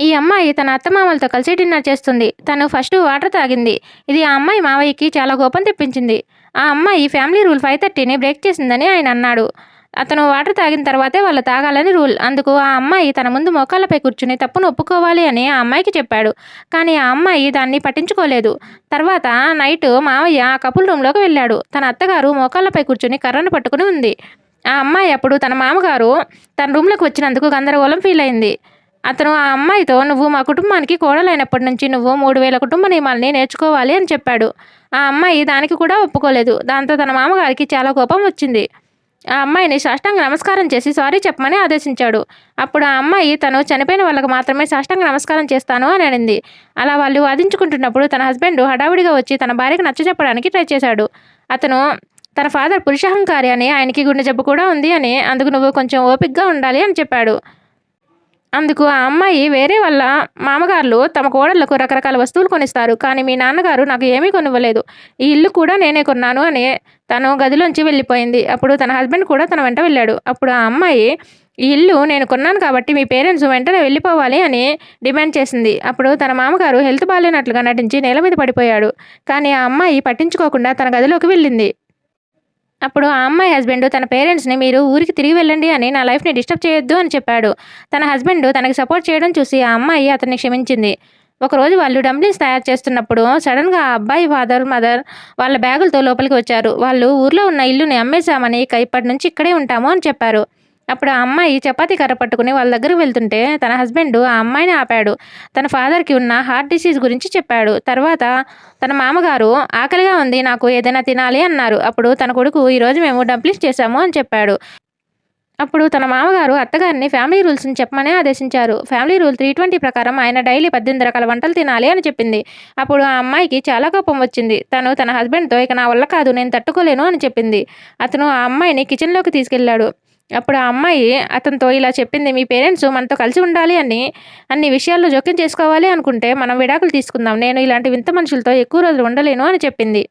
ఈ అమ్మాయి తన అత్తమామలతో కలిసి డిన్నర్ చేస్తుంది. తను ఫస్ట్ వాటర్ తాగింది. ఇది ఆ అమ్మాయి మావయ్యకి చాలా కోపం తెప్పించింది. ఆ అమ్మాయి ఫ్యామిలీ రూల్ ఫైవ్ థర్టీని బ్రేక్ చేసిందని ఆయన అన్నాడు. అతను వాటర్ తాగిన తర్వాతే వాళ్ళు తాగాలని రూల్. అందుకు ఆ అమ్మాయి తన ముందు మోకాళ్ళపై కూర్చుని తప్పును ఒప్పుకోవాలి అని ఆ అమ్మాయికి చెప్పాడు. కానీ ఆ అమ్మాయి దాన్ని పట్టించుకోలేదు. తర్వాత నైట్ మావయ్య ఆ కపుల్ రూమ్లోకి వెళ్ళాడు. తన అత్తగారు మోకాళ్ళపై కూర్చుని కర్రను పట్టుకుని ఉంది. ఆ అమ్మాయి అప్పుడు తన మామగారు తన రూమ్లోకి వచ్చినందుకు గందరగోళం ఫీల్ అయింది అతను ఆ అమ్మాయితో నువ్వు మా కుటుంబానికి కోడలైనప్పటి నుంచి నువ్వు మూడు వేల కుటుంబ నియమాలని నేర్చుకోవాలి అని చెప్పాడు. ఆ అమ్మాయి దానికి కూడా ఒప్పుకోలేదు. దాంతో తన మామగారికి చాలా కోపం వచ్చింది. ఆ అమ్మాయిని సాష్టాంగ నమస్కారం చేసి సారీ చెప్పమని ఆదేశించాడు. అప్పుడు ఆ అమ్మాయి తను చనిపోయిన వాళ్ళకు మాత్రమే సాష్టాంగ నమస్కారం చేస్తాను అని అనింది. అలా వాళ్ళు వాదించుకుంటున్నప్పుడు తన హస్బెండ్ హడావుడిగా వచ్చి తన భార్యకు నచ్చజెప్పడానికి ట్రై చేశాడు. అతను తన ఫాదర్ పురుషహంకారి అని ఆయనకి గుండె జబ్బు కూడా ఉంది అని అందుకు నువ్వు కొంచెం ఓపిక్గా ఉండాలి అని చెప్పాడు. అందుకు ఆ అమ్మాయి వేరే వాళ్ళ మామగారులు తమ కోడళ్ళకు రకరకాల వస్తువులు కొనిస్తారు. కానీ మీ నాన్నగారు నాకు ఏమీ కొనివ్వలేదు. ఈ ఇల్లు కూడా నేనే కొన్నాను అని తను గదిలోంచి వెళ్ళిపోయింది. అప్పుడు తన హస్బెండ్ కూడా తన వెంట వెళ్ళాడు. అప్పుడు ఆ అమ్మాయి ఈ ఇల్లు నేను కొన్నాను కాబట్టి మీ పేరెంట్స్ వెంటనే వెళ్ళిపోవాలి అని డిమాండ్ చేసింది. అప్పుడు తన మామగారు హెల్త్ బాగాలేనట్లుగా నటించి నేల మీద పడిపోయాడు. కానీ ఆ అమ్మాయి పట్టించుకోకుండా తన గదిలోకి వెళ్ళింది. అప్పుడు ఆ అమ్మాయి హస్బెండ్ తన పేరెంట్స్ని మీరు ఊరికి తిరిగి వెళ్ళండి అని నా లైఫ్ని డిస్టర్బ్ చేయొద్దు అని చెప్పాడు. తన హస్బెండ్ తనకి సపోర్ట్ చేయడం చూసి ఆ అమ్మాయి అతన్ని క్షమించింది. ఒకరోజు వాళ్ళు డంప్లింగ్స్ తయారు చేస్తున్నప్పుడు సడన్గా ఆ అబ్బాయి ఫాదర్ మదర్ వాళ్ళ బ్యాగులతో లోపలికి వచ్చారు. వాళ్ళు ఊర్లో ఉన్న ఇల్లుని అమ్మేశామని ఇక ఇప్పటి నుంచి ఇక్కడే ఉంటాము అని చెప్పారు. అప్పుడు ఆ అమ్మాయి చపాతీ కర్ర పట్టుకుని వాళ్ళ దగ్గరికి వెళ్తుంటే తన హస్బెండ్ ఆ అమ్మాయిని ఆపాడు. తన ఫాదర్కి ఉన్న హార్ట్ డిసీజ్ గురించి చెప్పాడు. తర్వాత తన మామగారు ఆకలిగా ఉంది నాకు ఏదైనా తినాలి అన్నారు. అప్పుడు తన కొడుకు ఈరోజు మేము డంప్లింగ్స్ చేశాము అని చెప్పాడు. అప్పుడు తన మామగారు అత్తగారిని ఫ్యామిలీ రూల్స్ని చెప్పమని ఆదేశించారు. ఫ్యామిలీ రూల్ త్రీ ట్వంటీ ప్రకారం ఆయన డైలీ పద్దెనిమిది రకాల వంటలు తినాలి అని చెప్పింది. అప్పుడు ఆ అమ్మాయికి చాలా కోపం వచ్చింది. తను తన హస్బెండ్తో ఇక నా వల్ల కాదు నేను తట్టుకోలేను అని చెప్పింది. అతను ఆ అమ్మాయిని కిచెన్లోకి తీసుకెళ్ళాడు. అప్పుడు ఆ అమ్మాయి అతనితో ఇలా చెప్పింది మీ పేరెంట్స్ మనతో కలిసి ఉండాలి అని అన్ని విషయాల్లో జోక్యం చేసుకోవాలి అనుకుంటే మనం విడాకులు తీసుకుందాం. నేను ఇలాంటి వింత మనుషులతో ఎక్కువ రోజులు ఉండలేను అని చెప్పింది.